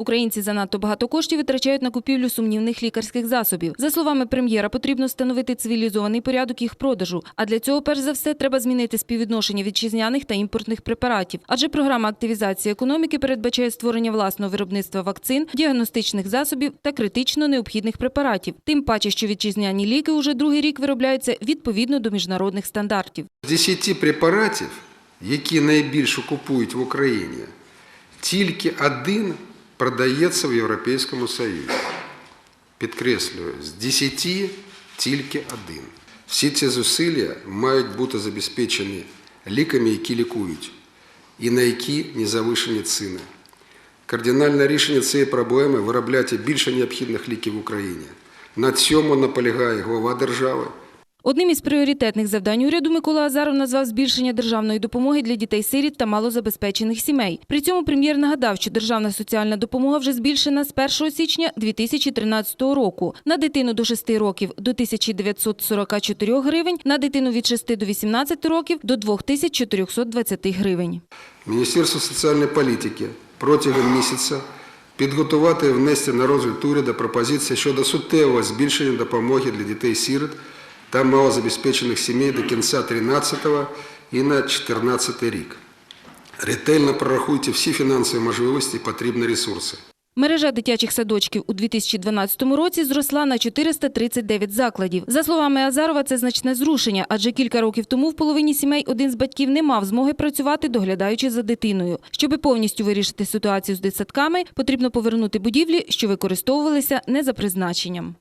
Українці занадто багато коштів витрачають на купівлю сумнівних лікарських засобів. За словами прем'єра, потрібно встановити цивілізований порядок їх продажу. А для цього, перш за все, треба змінити співвідношення вітчизняних та імпортних препаратів. Адже програма активізації економіки передбачає створення власного виробництва вакцин, діагностичних засобів та критично необхідних препаратів. Тим паче, що вітчизняні ліки уже другий рік виробляються відповідно до міжнародних стандартів. З 10 препаратів, які найбільше купують в Україні, тільки один продається в Європейському Союзі. Підкреслюю, з 10 тільки один. Всі ці зусилля мають бути забезпечені ліками, які лікують, і на які не завишені ціни. Кардинальне рішення цієї проблеми виробляти більше необхідних ліків в Україні. На цьому наполягає глава держави. Одним із пріоритетних завдань уряду Микола Азаров назвав збільшення державної допомоги для дітей-сиріт та малозабезпечених сімей. При цьому прем'єр нагадав, що державна соціальна допомога вже збільшена з 1 січня 2013 року. На дитину до 6 років – до 1944 гривень, на дитину від 6 до 18 років – до 2420 гривень. Міністерство соціальної політики протягом місяця підготувати і внести на розгляд уряду пропозиції щодо суттєвого збільшення допомоги для дітей-сирот та малозабезпечених сімей до кінця 2013 і на 2014 рік. Ретельно прорахуйте всі фінансові можливості і потрібні ресурси. Мережа дитячих садочків у 2012 році зросла на 439 закладів. За словами Азарова, це значне зрушення, адже кілька років тому в половині сімей один з батьків не мав змоги працювати, доглядаючи за дитиною. Щоби повністю вирішити ситуацію з дитсадками, потрібно повернути будівлі, що використовувалися не за призначенням.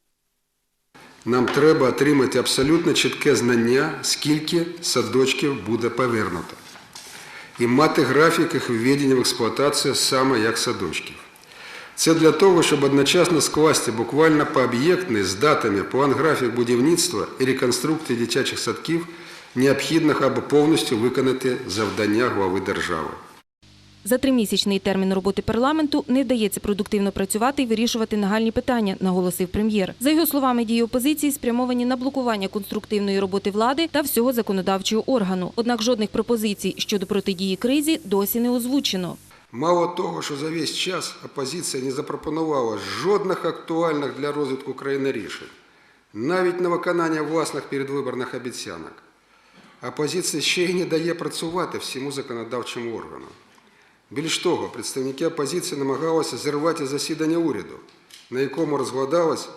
Нам треба отримати абсолютно чітке знання, скільки садочків буде повернуто. І мати графік їх введення в експлуатацію саме як садочків. Це для того, щоб одночасно скласти буквально пооб'єктний з датами план графік будівництва і реконструкції дитячих садків, необхідних аби повністю виконати завдання глави держави. За тримісячний термін роботи парламенту не вдається продуктивно працювати і вирішувати нагальні питання, наголосив прем'єр. За його словами, дії опозиції спрямовані на блокування конструктивної роботи влади та всього законодавчого органу. Однак жодних пропозицій щодо протидії кризі досі не озвучено. Мало того, що за весь час опозиція не запропонувала жодних актуальних для розвитку країни рішень, навіть на виконання власних передвиборних обіцянок. Опозиція ще й не дає працювати всьому законодавчому органу. Більш того, представники опозиції намагалися зірвати засідання уряду, на якому розглядалось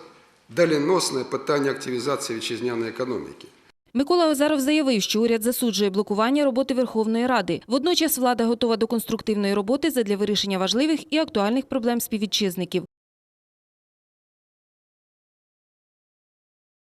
даліносне питання активізації вітчизняної економіки. Микола Озаров заявив, що уряд засуджує блокування роботи Верховної Ради. Водночас влада готова до конструктивної роботи задля вирішення важливих і актуальних проблем співвітчизників.